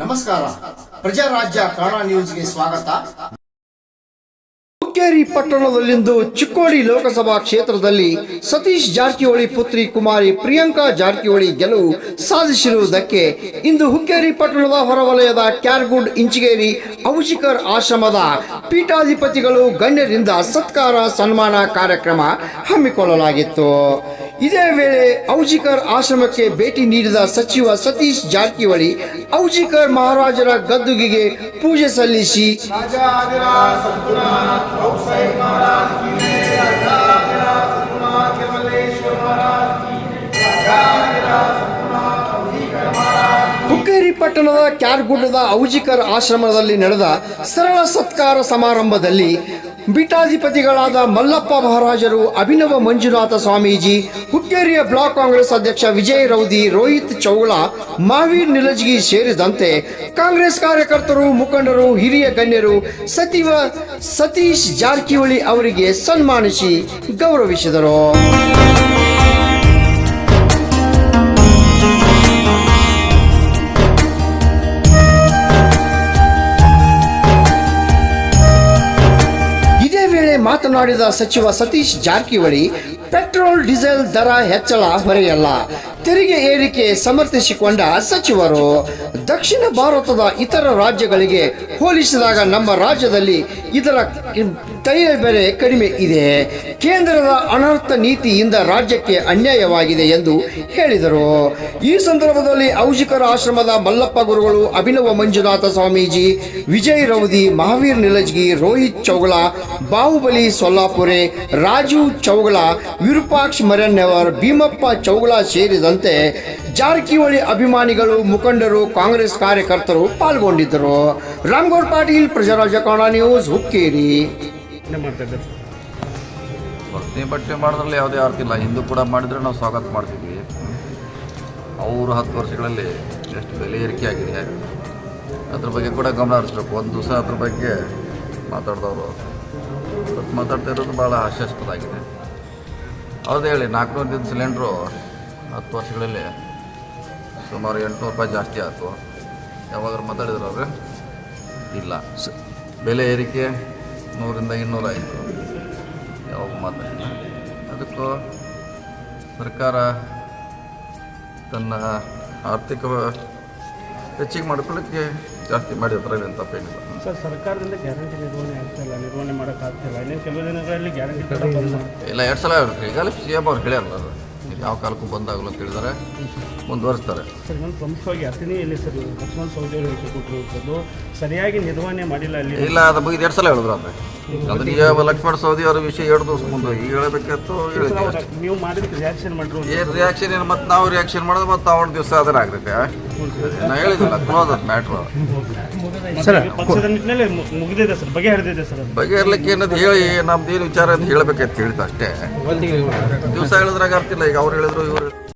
ನಮಸ್ಕಾರ. ಪ್ರಜಾರಾಜ್ಯ ಕನ್ನಡ ನ್ಯೂಸ್ಗೆ ಸ್ವಾಗತ. ಹುಕ್ಕೇರಿ ಪಟ್ಟಣದಲ್ಲಿಂದು ಚಿಕ್ಕೋಡಿ ಲೋಕಸಭಾ ಕ್ಷೇತ್ರದಲ್ಲಿ ಸತೀಶ್ ಜಾರಕಿಹೊಳಿ ಪುತ್ರಿ ಕುಮಾರಿ ಪ್ರಿಯಾಂಕಾ ಜಾರಕಿಹೊಳಿ ಗೆಲುವು ಸಾಧಿಸಿರುವುದಕ್ಕೆ ಇಂದು ಹುಕ್ಕೇರಿ ಪಟ್ಟಣದ ಹೊರವಲಯದ ಕ್ಯಾರ್ಗುಡ್ ಇಂಚಿಗೇರಿ ಔಷಿಕರ್ ಆಶ್ರಮದ ಪೀಠಾಧಿಪತಿಗಳು ಗಣ್ಯರಿಂದ ಸತ್ಕಾರ ಸನ್ಮಾನ ಕಾರ್ಯಕ್ರಮ ಹಮ್ಮಿಕೊಳ್ಳಲಾಗಿತ್ತು. ಇದೇ ವೇಳೆ ಔಜಿಕರ್ ಆಶ್ರಮಕ್ಕೆ ಭೇಟಿ ನೀಡಿದ ಸಚಿವ ಸತೀಶ್ ಜಾರಕಿಹೊಳಿ ಔಜಿಕರ್ ಮಹಾರಾಜರ ಗದ್ದುಗೆಗೆ ಪೂಜೆ ಸಲ್ಲಿಸಿ ಪಟ್ಟಣದ ಕ್ಯಾರ್ಗುಡ್ಡದ ಔಜಿಕರ್ ಆಶ್ರಮದಲ್ಲಿ ನಡೆದ ಸರಳ ಸತ್ಕಾರ ಸಮಾರಂಭದಲ್ಲಿ ಬಿಟಾಧಿಪತಿಗಳಾದ ಮಲ್ಲಪ್ಪ ಮಹಾರಾಜರು, ಅಭಿನವ ಮಂಜುನಾಥ ಸ್ವಾಮೀಜಿ, ಹುಕ್ಕೇರಿಯ ಬ್ಲಾಕ್ ಕಾಂಗ್ರೆಸ್ ಅಧ್ಯಕ್ಷ ವಿಜಯ್ ರೌದಿ, ರೋಹಿತ್ ಚೌಳ ಮಹಾವೀರ್ ನಿಲಜ್ಗಿ ಸೇರಿದಂತೆ ಕಾಂಗ್ರೆಸ್ ಕಾರ್ಯಕರ್ತರು, ಮುಖಂಡರು, ಹಿರಿಯ ಗಣ್ಯರು, ಸಚಿವ ಸತೀಶ್ ಜಾರಕಿಹೊಳಿ ಅವರಿಗೆ ಸನ್ಮಾನಿಸಿ ಗೌರವಿಸಿದರು. ಮಾತನಾಡಿದ ಸಚಿವ ಸತೀಶ್ ಜಾರಕಿಹೊಳಿ, ಪೆಟ್ರೋಲ್, ಡೀಸೆಲ್ ದರ ಹೆಚ್ಚಳ ಹೊರೆಯಲ್ಲ. ತೆರಿಗೆ ಏರಿಕೆ ಸಮರ್ಥಿಸಿಕೊಂಡ ಸಚಿವರು, ದಕ್ಷಿಣ ಭಾರತದ ಇತರ ರಾಜ್ಯಗಳಿಗೆ ಹೋಲಿಸಿದಾಗ ನಮ್ಮ ರಾಜ್ಯದಲ್ಲಿ ಇದರ ತೈಲ ಬೆಲೆ ಕಡಿಮೆ ಇದೆ. ಕೇಂದ್ರದ ಅನರ್ಥ ನೀತಿಯಿಂದ ರಾಜ್ಯಕ್ಕೆ ಅನ್ಯಾಯವಾಗಿದೆ ಎಂದು ಹೇಳಿದರು. ಈ ಸಂದರ್ಭದಲ್ಲಿ ಔಷಿಕರ ಆಶ್ರಮದ ಮಲ್ಲಪ್ಪ ಗುರುಗಳು ಅಭಿನವ ಮಂಜುನಾಥ ಸ್ವಾಮೀಜಿ, ವಿಜಯ್ ರೌದಿ, ಮಹಾವೀರ್ ನಿಲಜ್ಗಿ, ರೋಹಿತ್ ಚೌಗಳ ಬಾಹುಬಲಿ ಸೊಲ್ಲಾಪುರೆ ರಾಜೀವ್ ಚೌಗಳ ವಿರೂಪಾಕ್ಷ ಮರಣ್ಣವರ್, ಭೀಮಪ್ಪ ಚೌಗಳ ಸೇರಿದಂತೆ ಜಾರಕಿಹೊಳಿ ಅಭಿಮಾನಿಗಳು, ಮುಖಂಡರು, ಕಾಂಗ್ರೆಸ್ ಕಾರ್ಯಕರ್ತರು ಪಾಲ್ಗೊಂಡಿದ್ದರು. ರಾಮ್ಗೌಡ್ ಪಾಟೀಲ್ ಪ್ರಜಾರಾಜ್ಯ ಕನ್ನಡ ನ್ಯೂಸ್, ಹುಕ್ಕೇರಿ. ಮಾಡ್ತಾ ಇದ್ದಾರೆ. ವರ್ತನೆ ಬಟ್ಟೆ ಮಾಡಿದ್ರಲ್ಲಿ ಯಾವುದೇ ಅರ್ಥ ಇಲ್ಲ. ಹಿಂದೂ ಕೂಡ ಮಾಡಿದರೆ ನಾವು ಸ್ವಾಗತ ಮಾಡ್ತಿದ್ವಿ ಅವರು ಹತ್ತು ವರ್ಷಗಳಲ್ಲಿ ಎಷ್ಟು ಬೆಲೆ ಏರಿಕೆ ಆಗಿದೆ. ಅದ್ರ ಬಗ್ಗೆ ಕೂಡ ಗಮನ ಹರಿಸ್ಬೇಕು. ಒಂದು ದಿವಸ ಅದ್ರ ಬಗ್ಗೆ ಮಾತಾಡ್ದವರು. ಇವತ್ತು ಮಾತಾಡ್ತಾ ಇರೋದು ಭಾಳ ಹಾಸ್ಯಾಸ್ಪದ ಆಗಿದೆ. ಹೌದು ಹೇಳಿ ನಾಲ್ಕುನೂರು ದಿನ ಸಿಲಿಂಡ್ರು ಹತ್ತು ವರ್ಷಗಳಲ್ಲಿ ಸುಮಾರು ಎಂಟುನೂರು ರೂಪಾಯಿ ಜಾಸ್ತಿ ಆಯಿತು. ಯಾವಾಗಾದ್ರು ಮಾತಾಡಿದ್ರು ಅವ್ರೆ ಇಲ್ಲ ಬೆಲೆ ಏರಿಕೆ ನೂರಿಂದ ಇನ್ನೂರ ಆಯಿತು ಯಾವಾಗ ಮಾತಾಡಿಲ್ಲ ಅದಕ್ಕೂ ಸರ್ಕಾರ ತನ್ನ ಆರ್ಥಿಕ ಹೆಚ್ಚಿಗೆ ಮಾಡ್ಕೊಳ್ಳೋಕ್ಕೆ ಜಾಸ್ತಿ ಮಾಡಿರ್ತಾರೆ ಏನು ತಪ್ಪೇನಿಲ್ಲ. ಸರ್ ಸರ್ಕಾರದಿಂದ ಗ್ಯಾರಂಟಿ ನಿರ್ವಹಣೆ ಆಗ್ತಾಯಿಲ್ಲ ಇಲ್ಲ ನಿರ್ವಹಣೆ ಮಾಡೋಕ್ಕಾಗ್ತಿಲ್ಲ ಇನ್ನೇನು ಕೆಲವು ದಿನಗಳಲ್ಲಿ ಗ್ಯಾರಂಟಿ ಕೂಡ ಇಲ್ಲ. ಎರಡು ಸಲ ಹೇಳ್ರಿ ಈಗಾಗಲೇ ಸಿ ಎಂ ಅವ್ರು ಹೇಳ್ಯಾರಲ್ಲ ಯಾವ ಕಾಲಕ್ಕೂ ಬಂದಾಗಲ್ಲ ಅಂತ ಹೇಳಿದ್ದಾರೆ ಮುಂದುವರಿಸ್ತಾರೆ. ಸರ್ ಇನ್ನೊಂದು ಪ್ರಮುಖವಾಗಿ ಅಥಣಿಯಲ್ಲಿ ಸರ್ ಲಕ್ಷ್ಮಣ ಸೌದಿ ಅವರು ಹೇಳಿಕೊಟ್ಟಿರುವಂಥದ್ದು ಸರಿಯಾಗಿ ನಿರ್ವಹಣೆ ಮಾಡಿಲ್ಲ ಅಲ್ಲಿ? ಇಲ್ಲ ಅದು ಬಗ್ಗೆ ಎರಡು ಸಲ ಹೇಳಿದ್ರು ಅಂದ್ರೆ ಅದಕ್ಕೆ ಲಕ್ಷ್ಮಣ ಸೌದಿ ಅವರ ವಿಷಯ ಎರಡು ದಿವಸ ಮುಂದೆ. ಈಗ ಹೇಳಬೇಕಿತ್ತು ಹೇಳಿದ್ವಿ ನೀವು ಮಾಡಿದ್ರೆ ರಿಯಾಕ್ಷನ್ ಮಾಡಿದ್ರು ಏನು ರಿಯಾಕ್ಷನ್ ಏನು ಮತ್ತು ನಾವು ರಿಯಾಕ್ಷನ್ ಮಾಡೋದು ಮತ್ತು ಅವ್ರ ದಿವಸ ಅದನ್ನ ಆಗ್ತೈತೆ. ನಾ ಹೇಳಿದಲ್ಲ ಕ್ಲೋಸ್ ಅದು ಮ್ಯಾಟ್ರು ಪಕ್ಷದ ನಿಟ್ಟಿನಲ್ಲಿ ಮು- ಮುಗಿದಿದೆ ಸರ್ ಬಗೆಹರಿದಿದೆ ಸರ್ ಅದು. ಬಗೆಹರ್ಲಿಕ್ಕೆ ಏನದು ಹೇಳಿ ನಮ್ದು ಏನು ವಿಚಾರ ಅಂತ ಹೇಳ್ಬೇಕಂತ ಹೇಳಿದ್ದು ಅಷ್ಟೇ. ದಿವಸ ಹೇಳಿದ್ರಾಗ ಅರ್ತಿಲ್ಲ ಈಗ ಅವ್ರು ಹೇಳಿದ್ರು ಇವರು